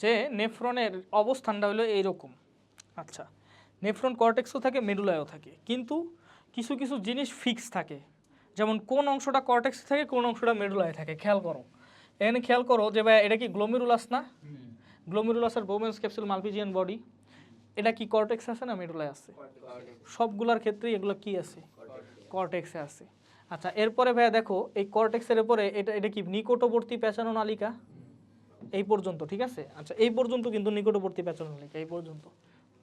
যে নেফ্রনের অবস্থানটা হলো এইরকম। আচ্ছা নেফ্রন কর্টেক্সও থাকে, মেডুলায়ও থাকে। কিন্তু কিছু কিছু জিনিস ফিক্স থাকে। যেমন কোন অংশটা কর্টেক্স থাকে, কোন অংশটা মেডুলায় থাকে, খেয়াল করো। এখানে খেয়াল করো যে ভাই, এটা কি গ্লোমেরুলাস না? গ্লোমেরুলাসের বোমেন্স ক্যাপসুল মালপিজিয়ান বডি এটা কি কর্টেক্স আছে না মেডুলায় আছে? সবগুলোর ক্ষেত্রেই এগুলো কি আছে? কর্টেক্সে আছে। আচ্ছা এরপরে ভাইয়া দেখো, এই কর্টেক্সের উপরে এটা এটা কি নিকটবর্তী পেঁচানো নালিকা? এই পর্যন্ত, ঠিক আছে? আচ্ছা এই পর্যন্ত কিন্তু নিকটবর্তী পেঁচানো নালিকা এই পর্যন্ত।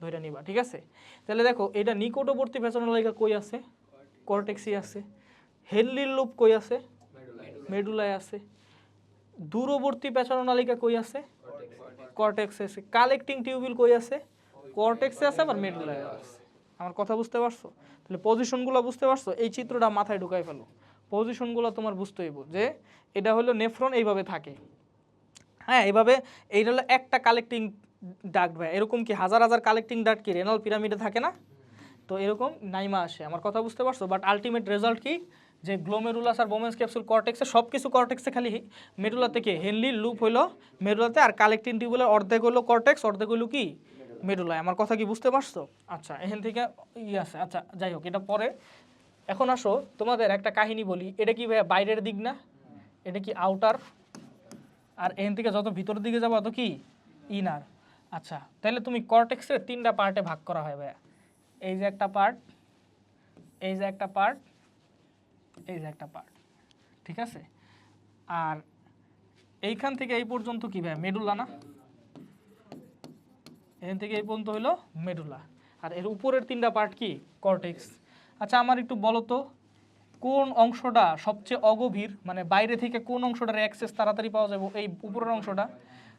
ধরে নিবা, ঠিক আছে? তাহলে দেখো, এটা নিকটবর্তী পেঁচানো নালিকা কই আছে? কর্টেক্সই আছে। হেনলির লুপ কই আছে? মেডুলায় আছে। দূরবর্তী পেঁচানো নালিকা কই আছে? কর্টেক্সে আছে। কালেক্টিং টিউবিল কই আছে? কর্টেক্সে আছে আবার মেডুলায় আছে। আমার কথা বুঝতে পারছ? তাহলে পজিশনগুলো বুঝতে পারছ? এই চিত্রটা মাথায় ঢুকাই ফেলো। পজিশনগুলো তোমার বুঝতে হইব যে, এটা হলো নেফ্রন এইভাবে থাকে। হ্যাঁ এইভাবে এইটা হলো একটা কালেক্টিং ডাক্ট ভাই। এরকম কি হাজার হাজার কালেক্টিং ডাক্ট কি রেনাল পিরামিডে থাকে না? তো এরকম নাইমা আসে, আমার কথা বুঝতে পারছ? বাট আলটিমেট রেজাল্ট কি? যে গ্লোমেরুলাস আর বোমেন্স ক্যাপসুল কর্টেক্সে সব কিছু কর্টেক্সে খালি মেডুলা থেকে হেনলি লুপ হইল মেডুলাতে আর কালেক্টিং টিউবুলের অর্ধেক হলো কর্টেক্স অর্ধেক হইল কি? মেডুলায় আমার কথা কি বুঝতে পারছ? আচ্ছা এখান থেকে ই আছে। আচ্ছা যাই হোক, এটা পরে। এখন আসো, তোমাদের একটা কাহিনী বলি। এটা কি ভাইয়া বাইরের দিক না? এটা কি আউটার আর এখান থেকে যত ভিতরের দিকে যাব, অত কি? ইনার। আচ্ছা তাহলে তুমি কর্টেক্সের তিনটা পার্টে ভাগ করা হয় ভাইয়া। এই যে একটা পার্ট এই যে একটা পার্ট এই যে একটা পার্ট ঠিক আছে? আর এইখান থেকে এই পর্যন্ত কি ভাই মেডুলা না? এখান থেকে এই পর্যন্ত হলো মেডুলা। আর এর উপরের তিনটা পার্ট কি? কর্টেক্স আচ্ছা আমার একটু বলো তো কোন অংশটা সবচেয়ে অগভীর মানে বাইরে থেকে কোন অংশটার অ্যাক্সেস তাড়াতাড়ি পাওয়া যাবে, এই উপরের অংশটা,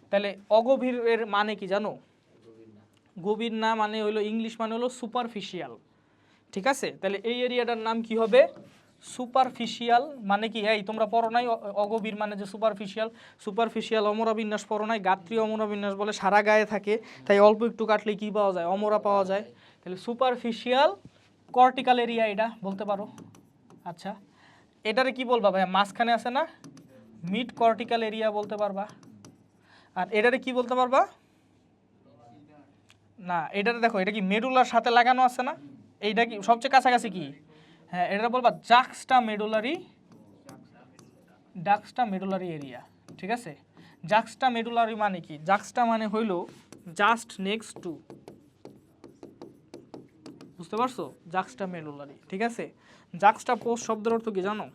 তাহলে অগভীর এর মানে কি জানো? গভীর না মানে হলো ইংলিশ মানে হলো সুপারফিশিয়াল ঠিক আছে? তাহলে এই এরিয়াটার নাম কি হবে? সুপারফিশিয়াল মানে কি? এই তোমরা পড়ো নাই অগভীর মানে যে সুপারফিশিয়াল সুপারফিশিয়াল অমরা বিন্যাস পড়ো নাই, গাত্রী অমরা বিন্যাস বলে সারা গায়ে থাকে, তাই অল্প একটু কাটলে কি পাওয়া যায়? অমরা পাওয়া যায়। তাহলে সুপারফিশিয়াল কর্টিক্যাল এরিয়া এটা, বলতে পারো? আচ্ছা এটারে কি বলবা ভাই মাঝখানে আছে না? মিড কর্টিক্যাল এরিয়া বলতে পারবা। আর এটারে কি বলতে পারবা? না, এটারে দেখো, এটা কি মেডুলার সাথে লাগানো আছে না? এইটা কি সবচেয়ে কাছাকাছি কি? হ্যাঁ এটা বলবা juxta medullary, juxta medullary area, ঠিক আছে? জাক্সটা মেডুলারি মানে কি? জাক্সটা মানে হইল জাস্ট নেক্সট টু বুঝতে পারছ? জাক্সটা মেডুলারি ঠিক আছে? জাক্সটা পোজ শব্দের অর্থ কি জানো?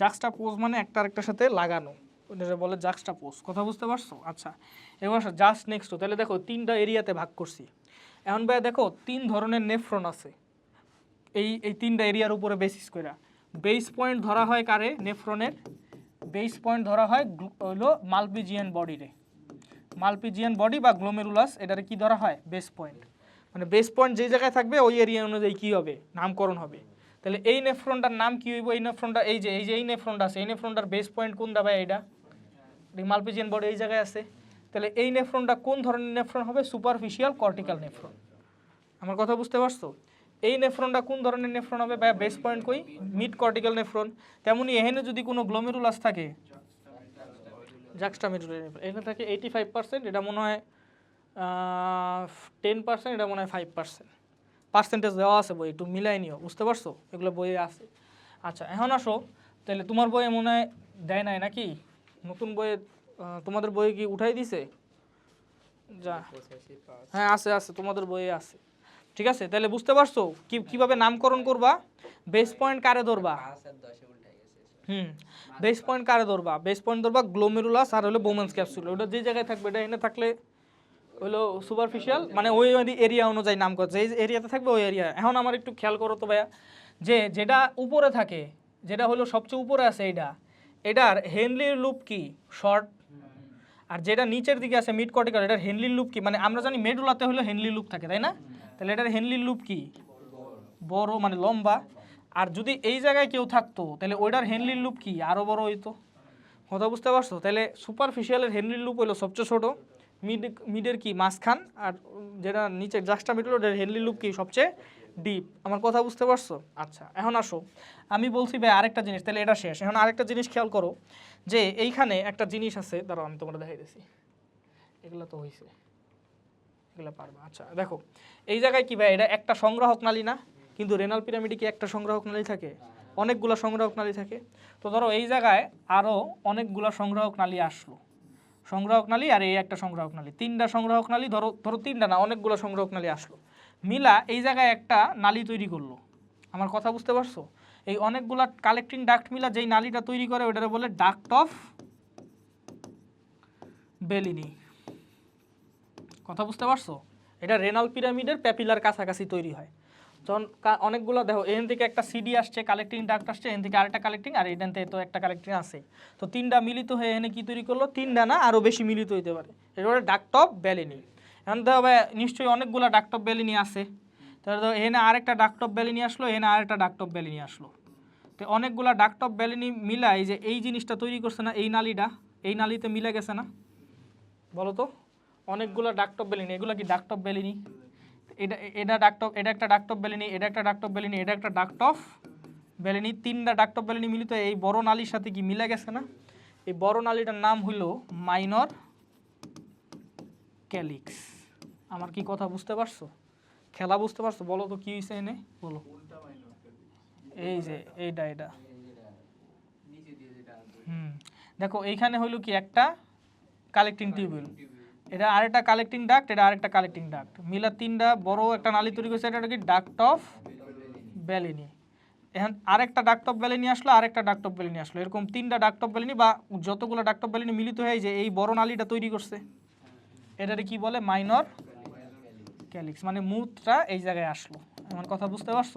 জাক্সটা পোজ মানে একটা আরেকটার সাথে লাগানো। ওটা বলে জাক্সটা পোজ, কথা বুঝতে পারছ? আচ্ছা এবার জাস্ট নেক্সট তাহলে দেখো, তিনটা এরিয়াতে ভাগ করছি। এখন ভাই দেখো, তিন ধরনের নেফ্রন আছে। এই এই তিনটা এরিয়ার উপরে বেসিস করে বেস পয়েন্ট ধরা হয় কারে? নেফ্রনের। বেস পয়েন্ট ধরা হয় হলো মালপিজিয়ান বডিরে। মালপিজিয়ান বডি বা গ্লোমেরুলাস এটারে কি ধরা হয়? বেস পয়েন্ট মানে বেস পয়েন্ট যেই জায়গায় থাকবে ওই এরিয়া অনুযায়ী কী হবে? নামকরণ হবে। তাহলে এই নেফ্রনটার নাম কী হইব? এই নেফ্রনটা এই যে এই যে এই নেফ্রনটা আছে এই নেফ্রনটার বেস পয়েন্ট কোন দাবায় এটা মালপিজিয়ান বডি এই জায়গায় আছে। তাহলে এই নেফ্রনটা কোন ধরনের নেফ্রন হবে? সুপারফিশিয়াল কর্টিক্যাল নেফ্রন আমার কথা বুঝতে পারছ? এই নেফ্রনটা কোন ধরনের নেফ্রন হবে? বা বেস পয়েন্ট কই? মিড কর্টিক্যাল নেফ্রন তেমনি এখানে যদি কোনো গ্লোমেরুলাস থাকে জাক্সটা মেডুলারি নেফ্রন এখানে থাকে এইটি ফাইভ পার্সেন্ট এটা মনে হয় টেন পার্সেন্ট এটা মনে হয় ফাইভ পার্সেন্ট পার্সেন্টেজ দেওয়া আছে বই, একটু মিলাই নিও, বুঝতে পারছ? এগুলো বইয়ে আছে। আচ্ছা এখন আসো। তাহলে তোমার বইয়ে মনে হয় দেয় নাই নাকি? নতুন বইয়ে তোমাদের বইয়ে কি উঠাই দিছে? যা। হ্যাঁ আছে আছে, তোমাদের বইয়ে আছে। ঠিক আছে তাহলে বুঝতে পারছ? কি, কীভাবে নামকরণ করবা? বেস পয়েন্ট কারে ধরবা? হুম বেস পয়েন্ট কারে ধরবা? বেস পয়েন্ট ধরবা গ্লোমেরুলাস আর হলো বোমেন্স ক্যাপসুল ওটা যে জায়গায় থাকবে, এটা এনে থাকলে হলো সুপারফিশিয়াল মানে ওই এরিয়া অনুযায়ী নাম করছে যে এরিয়াতে থাকবে ওই এরিয়া এখন আমার একটু খেয়াল করো তো ভাইয়া, যে যেটা উপরে থাকে, যেটা হলো সবচেয়ে উপরে আছে এইটা এটার হেনলির লুপ কি? শর্ট। আর যেটা নিচের দিকে আছে মিড কর্টিক্যাল এটার হেনলির লুপ কি? মানে আমরা জানি মেডুলাতে হলো হেনলি লুপ থাকে, তাই না? তাহলে এটার হেনলির লুপ কি? বড় মানে লম্বা। আর যদি এই জায়গায় কেউ থাকতো, তাহলে ওইটার হেনলির লুপ কি? আরও বড় হইতো। কথা বুঝতে পারছ? তাহলে সুপারফিশিয়ালের হেনলির লুপ হলো সবচেয়ে ছোট। মিড মিডের কি, মাঝখান, আর যেটা নিচে জাস্টা মিডল ওটার হেনলি লুপ কি সবচেয়ে ডিপ আমার কথা বুঝতে পারছ? আচ্ছা এখন আসো। আমি বলছি ভাই আরেকটা জিনিস, তাহলে এটা শেষ। এখন আরেকটা জিনিস খেয়াল করো, যে এইখানে একটা জিনিস আছে, দাঁড়াও আমি তোমরা দেখাই দিছি। এগুলো তো হয়েছে এগুলো পারবে। আচ্ছা দেখো, এই জায়গায় কি ভাই, এটা একটা সংগ্রাহক নালী না? কিন্তু রেনাল পিরামিডে কি একটা সংগ্রাহক নালী থাকে? অনেকগুলো সংগ্রাহক নালী থাকে। তো ধরো এই জায়গায় আরও অনেকগুলো সংগ্রাহক নালী আসলো। সংগ্রাহক নালী আর এই একটা সংগ্রাহক নালী। তিনটা সংগ্রাহক নালী, ধরো ধরো তিনটা না, অনেকগুলো সংগ্রাহক নালী আসলো। মিলা এই জায়গায় একটা নালী তৈরি করল। আমার কথা বুঝতে পারছ? এই অনেকগুলা কালেক্টিং ডাক্ট মিলা যেই নালীটা তৈরি করে ওটারে বলে ডাক্ট অফ বেলিনি কথা বুঝতে পারছ? এটা রেনাল পিরামিডের প্যাপিলার কাছাকাছি তৈরি হয়। যখন অনেকগুলো দেখো, এখান থেকে একটা সিডি আসছে কালেক্টিং ডাক্ট আসছে, এখান থেকে আরেকটা কালেক্টিং আর এখান থেকে তো একটা কালেক্টিং আছে। তো তিনটা মিলিত হয়ে এনে কী তৈরি করল? তিনটা না আরও বেশি মিলিত হইতে পারে। এটা হলো ডাক্ট অফ ব্যালিনি এখন ভাই, নিশ্চয়ই অনেকগুলো ডাকটপ ব্যালিনি আছে। তাহলে তো এখানে আরেকটা ডাকটপ ব্যালিনি আসলো, এখানে আরেকটা ডাক্ট অফ ব্যালিনি আসলো। তো অনেকগুলা ডাকটপ ব্যালিনি মিলাই যে এই জিনিসটা তৈরি করছে না, এই নালিটা, এই নালিতে মিলে গেছে না? বলো তো, অনেকগুলো ডাক্টপ বেলিনি এগুলো কি ডাকটপ বেলিনি এটা এটা ডাক্টপ এটা একটা ডাক্টপ বেলিনি এটা একটা ডাক্টপ বেলিনি এটা একটা ডাক্টফ বেলিনি তিনটা ডাক্টপ বেলিনি মিলিত এই বড় নালীর সাথে কি মিলে গেছে না? এই বড় নালীটার নাম হইল মাইনর ক্যালিক্স। আমার কি কথা বুঝতে পারছ? খেলা বুঝতে পারছ? বলো তো কি হয়েছে এনে? বলো। এই যে, এইটা এটা হুম। দেখো, এইখানে হইল কি একটা কালেক্টিং টিউবওয়েল এটা আরেকটা কালেক্টিং ডাক্ট এটা আরেকটা কালেক্টিং ডাক্ট মিলা তিনটা বড় একটা নালী তৈরি করেছে, এটা কি ডাক্ট অফ ব্যালিনি এখন আরেকটা ডাক্ট অফ ব্যালিনি আসলো, আরেকটা ডাক্ট অফ ব্যালিনি আসলো। এরকম তিনটা ডাক্ট অফ ব্যালিনি বা যতগুলো ডাক্ট অফ ব্যালিনি মিলিত হয়ে যে এই বড় নালীটা তৈরি করছে, এটারে কি বলে? মাইনর ক্যালিক্স মানে মুথটা এই জায়গায় আসলো। আমার কথা বুঝতে পারছ?